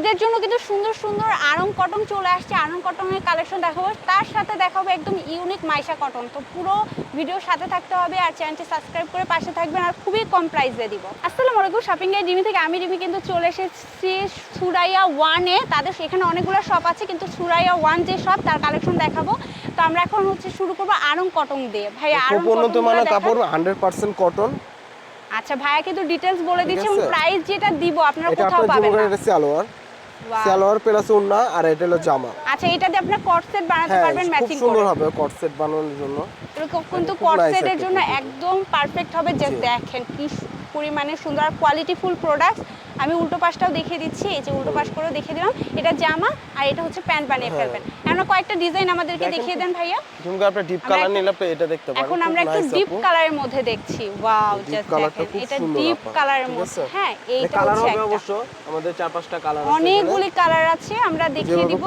ঈদের জন্য কিন্তু সুন্দর সুন্দর আরং কটন চলে আসছে। আরং কটনের কালেকশন দেখাবো। তার সাথে দেখাবো একদম ইউনিক মাইশা কটন। তো পুরো ভিডিওর সাথে থাকতে হবে আর চ্যানেলটি সাবস্ক্রাইব করে পাশে থাকবেন আর খুবই কম প্রাইসে দিব। আসসালামু আলাইকুম শপিং গাইড রিমি থেকে আমি রিমি কিন্তু চলে এসেছি সুরাইয়া ওয়ানে তাদের এখানে অনেকগুলো শপ আছে কিন্তু সুরাইয়া ওয়ান যে শপ তার কালেকশন দেখাবো। তো আমরা এখন হচ্ছে শুরু করব আরং কটন দিয়ে। ভাই আরং উন্নত মানের কাপড় হান্ড্রেড পার্সেন্ট কটন আচ্ছা ভাইয়া কিন্তু ডিটেলস বলে দিচ্ছে। প্রাইস যেটা দিব আপনারা কোথাও পাবেন না। এটা সালোয়ার Wow. সালোয়ার প্লাস ওড়না আর এটা হলো জামা। আচ্ছা এটা দিয়ে আপনি কট বানাতে হ্যাঁ পারবেন ম্যাচিং করে। সুন্দর হবে কটসেট বানানোর জন্য। কিন্তু খুব কট nice সেটের জন্য একদম পারফেক্ট হবে। যে দেখেন কি পরিমাণে সুন্দর আর কোয়ালিটি ফুল প্রোডাক্ট আমি উল্টো পাশটাও দেখিয়ে দিচ্ছি এই যে উল্টো পাশ করে দেখিয়ে দিলাম। এটা জামা আর এটা হচ্ছে প্যান্ট বানিয়ে হ্যাঁ। ফেলবেন। আমরা কয়েকটা ডিজাইন আমাদেরকে দেখিয়ে দেন ভাইয়া। ঝুমকা আপনি ডিপ কালার নিলে আপনি এটা দেখতে পারেন। এখন আমরা একটু ডিপ কালারের মধ্যে দেখছি। ওয়াও জাস্ট দেখেন এটা ডিপ কালারের মধ্যে। হ্যাঁ এই এইটা কালার হবে অবশ্য আমাদের চার পাঁচটা কালার আছে অনেকগুলি কালার আছে আমরা দেখিয়ে দিব।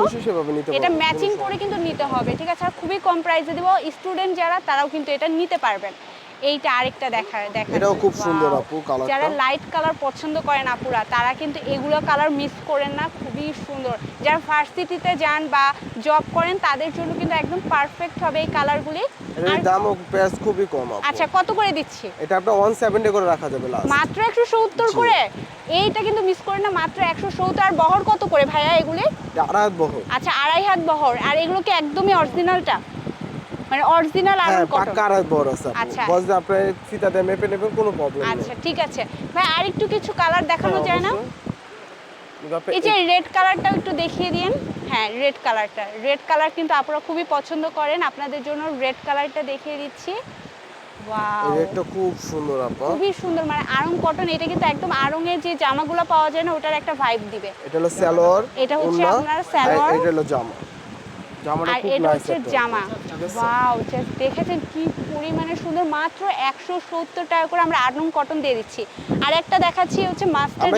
এটা ম্যাচিং করে কিন্তু নিতে হবে ঠিক আছে? আর খুবই কম প্রাইসে দিব। স্টুডেন্ট যারা তারাও কিন্তু এটা নিতে পারবেন। এইটা আরেকটা দেখা দেখা এটাও খুব সুন্দর আপু কালারটা যারা লাইট কালার পছন্দ করেন আপুরা তারা কিন্তু এগুলো কালার মিস করেন না খুবই সুন্দর। যারা ভার্সিটিতে যান বা জব করেন তাদের জন্য কিন্তু একদম পারফেক্ট হবে এই কালারগুলি এর আর দাম ও প্রাইস খুবই কম আপু। আচ্ছা কত করে দিচ্ছি? এটা আপনার 170 করে রাখা যাবে লাস্ট মাত্র একশো সত্তর জি। করে? এইটা কিন্তু মিস করে না মাত্র একশো সত্তর। আর বহর কত করে ভাইয়া এগুলি? আড়াই বহু আচ্ছা আড়াই হাত বহর। আর এগুলো কি একদমই অরিজিনালটা মানে অরিজিনাল আয়রন কটন পাক্কা আড়াই বড় আছে। আচ্ছা। আপনি ফিতা দিয়ে মেপে নেবেন কোনো প্রবলেম নেই। আচ্ছা ঠিক আছে। ভাই আর একটু কিছু কালার দেখানো হ্যাঁ, যায় না? এই যে রেড কালারটাও একটু দেখিয়ে দিন। হ্যাঁ রেড কালারটা রেড কালার কিন্তু আপনারা খুবই পছন্দ করেন। আপনাদের জন্য রেড কালারটা দেখিয়ে দিচ্ছি। এই খুব সুন্দর আপা। খুবই সুন্দর মানে আরং কটন এটা কিন্তু একদম আরঙের যে জামাগুলো পাওয়া যায় না ওটার একটা ভাইব দিবে। এটা হলো সালোয়ার এটা হচ্ছে আপনার আর সালোয়ার। এটা হলো জামা। আর এটা হচ্ছে জামা। ওয়াও জাস্ট দেখেছেন কি পরিমাণে সুন্দর মাত্র একশো সত্তর টাকা করে আমরা আট কটন দিয়ে দিচ্ছি। আর একটা দেখাচ্ছি হচ্ছে মাস্টার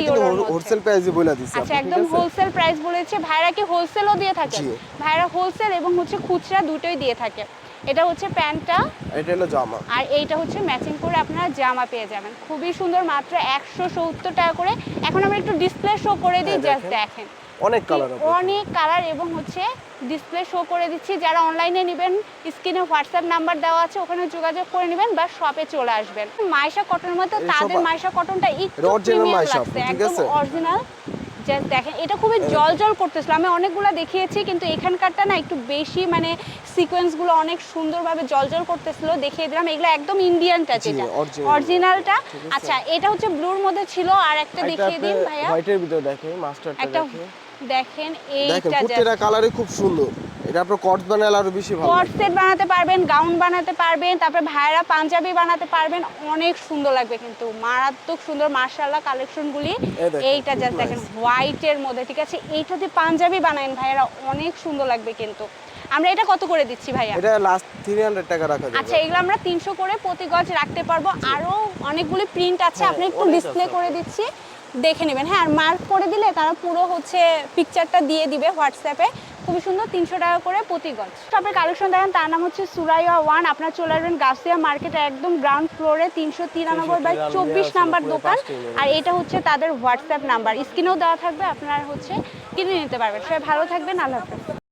হোলসেল প্রাইসে বলে দিছি আচ্ছা একদম হোলসেল প্রাইস বলেছে। ভাইরা কি হোলসেলও দিয়ে থাকে? ভাইরা হোলসেল এবং হচ্ছে খুচরা দুটোই দিয়ে থাকে। এটা হচ্ছে প্যান্টটা। এটা হলো জামা। আর এইটা হচ্ছে ম্যাচিং করে আপনারা জামা পেয়ে যাবেন। খুবই সুন্দর মাত্র একশো সত্তর টাকা করে। এখন আমরা একটু ডিসপ্লে শো করে দিই হ্যাঁ, জাস্ট দেখেন। অনেক কালার অনেক কালার এবং হচ্ছে ডিসপ্লে শো করে দিচ্ছি। যারা অনলাইনে নেবেন স্ক্রিনে হোয়াটসঅ্যাপ নাম্বার দেওয়া আছে ওখানে যোগাযোগ করে নেবেন বা শপে চলে আসবেন। মাইশা কটনের মতো তাদের মাইশা কটনটা একটু প্রিমিয়াম লাগছে একদম অরিজিনাল জাস্ট দেখেন এটা খুবই জল জল করতেছিল। আমি অনেকগুলো দেখিয়েছি কিন্তু এখানকারটা না একটু বেশি মানে সিকোয়েন্সগুলো অনেক সুন্দরভাবে জল জল করতেছিল দেখিয়ে দিলাম। এগুলো একদম ইন্ডিয়ানটা যেটা অরিজিনালটা আচ্ছা এটা হচ্ছে ব্লুর মধ্যে ছিল আর একটা দেখিয়ে দিন ভাইয়া। হোয়াইটের ভিতরে দেখেন মাস্টারটা দেখেন। দেখেন এইটা কালারই খুব সুন্দর। এটা আপনার কট বানালে আরও বেশি ভালো। কট সেট বানাতে পারবেন গাউন বানাতে পারবেন তারপরে ভাইরা পাঞ্জাবি বানাতে পারবেন অনেক সুন্দর লাগবে কিন্তু। মারাত্মক সুন্দর মার্শাল্লাহ কালেকশনগুলি এইটা জাস্ট দেখেন। হোয়াইটের মধ্যে ঠিক আছে? এইটাতে পাঞ্জাবি বানাবেন ভাইয়েরা অনেক সুন্দর লাগবে কিন্তু। আমরা এটা কত করে দিচ্ছি ভাইয়া? এটা লাস্ট 300 টাকা রাখা যাবে। আচ্ছা এগুলো আমরা তিনশো করে প্রতি গজ রাখতে পারব। আরও অনেকগুলি প্রিন্ট আছে হ্যাঁ, আপনি একটু ডিসপ্লে করে দিচ্ছি দেখে নেবেন। হ্যাঁ আর মার্ক করে দিলে তারা পুরো হচ্ছে পিকচারটা দিয়ে দিবে হোয়াটসঅ্যাপে খুবই সুন্দর তিনশো টাকা করে প্রতি গজ। শপের কালেকশন দেখেন তার নাম হচ্ছে সুরাইয়া ওয়ান। আপনার চলে আসবেন গাছিয়া মার্কেটে একদম গ্রাউন্ড ফ্লোরে তিনশো তিরানব্বই বাই চব্বিশ নাম্বার দোকান। আর এটা হচ্ছে তাদের হোয়াটসঅ্যাপ নাম্বার স্ক্রিনেও দেওয়া থাকবে আপনারা হচ্ছে কিনে নিতে পারবেন। সবাই ভালো থাকবেন আল্লাহ হাফেজ।